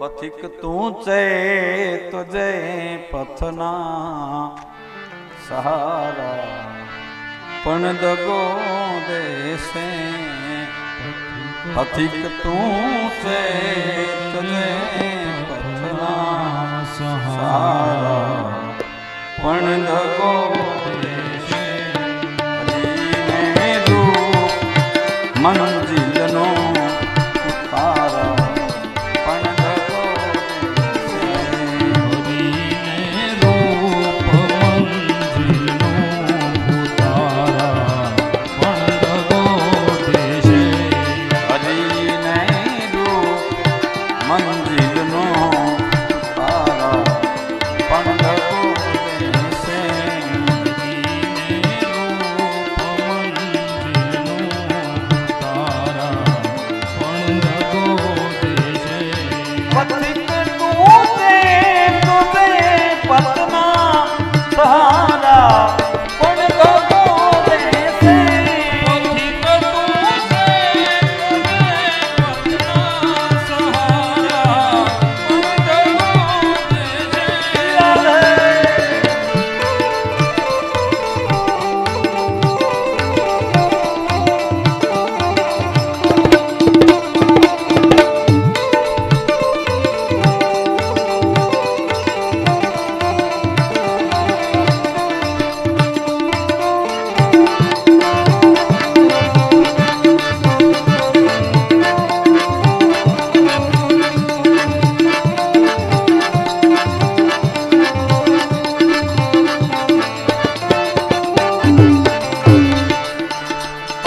પથિક તું ચે તુજે પથના સહારા. પણ દગો દેશે પથિક તું ચે તુજે પથના સહારા. પણ દગો દેશે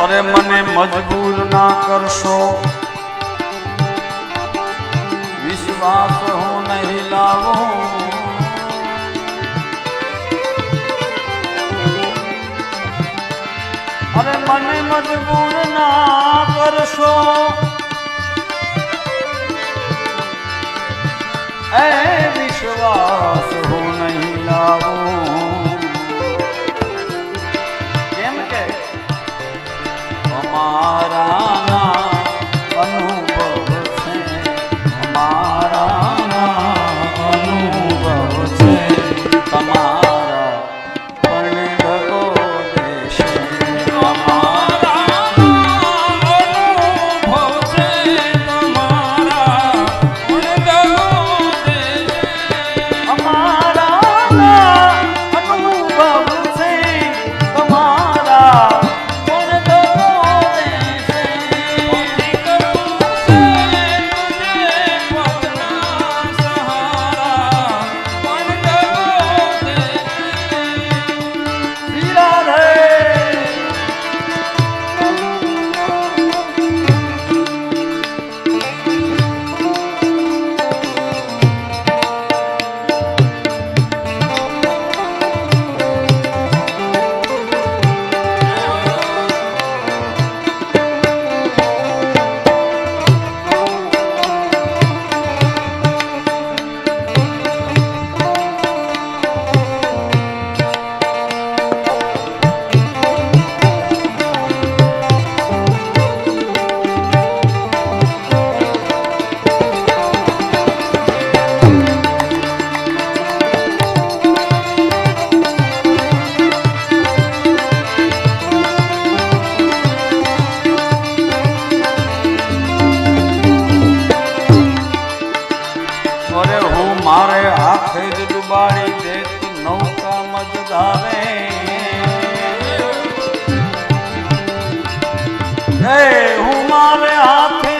અરે મને મજબૂર ના કરશો. વિશ્વાસ હું નહીં લાવું. અરે મને મજબૂર ના કરશો. નૌકા મજ ધાવે. હે હું મારે હાથે